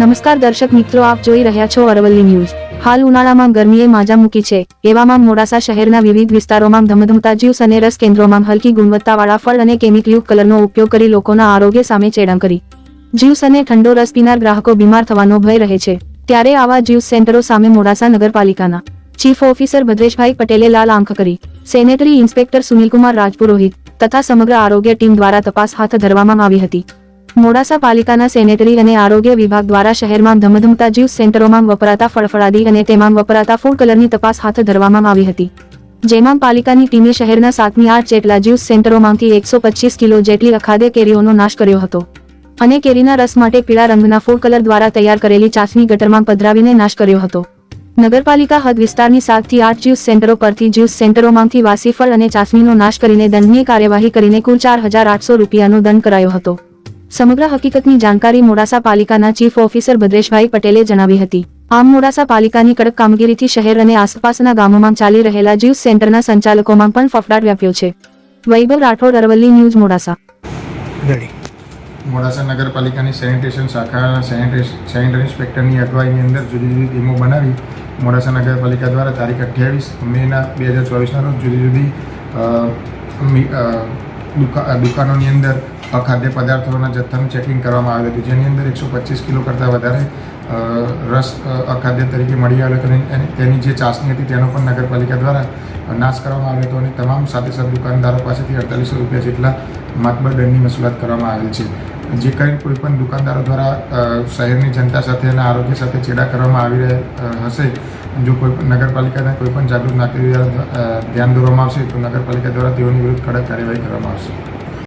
નમસ્કાર દર્શક મિત્રો, આપ જોઈ રહ્યા છો અરવલ્લી ન્યૂઝ. હાલ ઉનાળામાં ગરમીએ માજા મૂકી છે. એવામાં મોડાસા શહેરના વિવિધ વિસ્તારોમાં ધમધમતા જ્યુસ અને રસ કેન્દ્રોમાં હલકી ગુણવત્તાવાળા ફળ અને કેમિકલયુક્ત કલરનો ઉપયોગ કરી લોકોના આરોગ્ય સામે ચેડાં કરી. જ્યુસ અને ઠંડો રસ પીનાર ગ્રાહકો બીમાર થવાનો ભય રહે છે. ત્યારે આવા જ્યુસ સેન્ટરો સામે મોડાસા નગરપાલિકાના ચીફ ઓફિસર ભદ્રેશભાઈ પટેલે લાલ આંખ કરી. સેનેટરી ઇન્સ્પેક્ટર સુનિલકુમાર રાજપુરોહિત તથા સમગ્ર આરોગ્ય ટીમ દ્વારા તપાસ હાથ ધરવામાં આવી હતી. મોડાસા પાલિકાના સેનેટરી અને આરોગ્ય વિભાગ દ્વારા શહેરમાં ધમધમતા જ્યુસ સેન્ટરોમાં વપરાતા ફળફળાદી અને તેમાં વપરાતા ફૂડ કલરની તપાસ હાથ ધરવામાં આવી હતી. જેમાં પાલિકાની ટીમે શહેરના સાતમી આઠ જેટલા જ્યુસ સેન્ટરોમાંથી એકસો પચીસ કિલો જેટલી અખાદ્ય કેરીઓનો નાશ કર્યો હતો. અને કેરીના રસ માટે પીળા રંગના ફૂડ કલર દ્વારા તૈયાર કરેલી ચાસણી ગટરમાં પધરાવીને નાશ કર્યો હતો. નગરપાલિકા હદ વિસ્તારની સાતથી આઠ જ્યુસ સેન્ટરો પરથી જ્યુસ સેન્ટરોમાંથી વાસીફળ અને ચાસણીનો નાશ કરીને દંડની કાર્યવાહી કરીને કુલ ચાર હજાર આઠસો રૂપિયાનો દંડ કરાયો હતો. સમગ્ર હકીકતની જાણકારી મોડાસા પાલિકાના ચીફ ઓફિસર ભદ્રેશભાઈ પટેલે જણાવી હતી. આમ મોડાસા પાલિકાની કડક કામગીરીથી શહેર અને આસપાસના ગામોમાં ચાલી રહેલા જ્યુસ સેન્ટરના સંચાલકોમાં પણ ફફડાટ વ્યાપ્યો છે. વૈભવ રાઠોડ અરવલ્લી ન્યૂઝ મોડાસા. મોડાસા નગરપાલિકાની સેનિટેશન શાખાના સેનિટરી સેનિટરી ઇન્સ્પેક્ટરની અગવાઈની અંદર જુદી જુદી ટીમો બનાવી મોડાસા નગરપાલિકા દ્વારા તારીખ અઠ્યાવીસ મેના બે હજાર ચોવીસના રોજ જુદી જુદી દુકા- દુકાનોની અંદર અખાદ્ય પદાર્થોના જથ્થાનું ચેકિંગ કરવામાં આવ્યું હતું, જેની અંદર એકસો પચીસ કિલો કરતાં વધારે રસ અખાદ્ય તરીકે મળી આવ્યો હતો તેની જે ચાસણી હતી તેનો પણ નગરપાલિકા દ્વારા નાશ કરવામાં આવ્યો હતો, અને તમામ સાથે સાથે દુકાનદારો પાસેથી અડતાલીસો રૂપિયા જેટલા માતબર દંડની વસૂલાત કરવામાં આવેલ છે. જે કંઈ કોઈ પણ દુકાનદારો દ્વારા શહેરની જનતા સાથે અને આરોગ્ય સાથે ચેડા કરવામાં આવી રહ્યા હશે, જો કોઈ પણ નગરપાલિકાને કોઈ પણ જાગૃત નાગરિક ધ્યાન દોરવામાં આવશે, તો નગરપાલિકા દ્વારા તેઓની વિરુદ્ધ કડક કાર્યવાહી કરવામાં આવશે.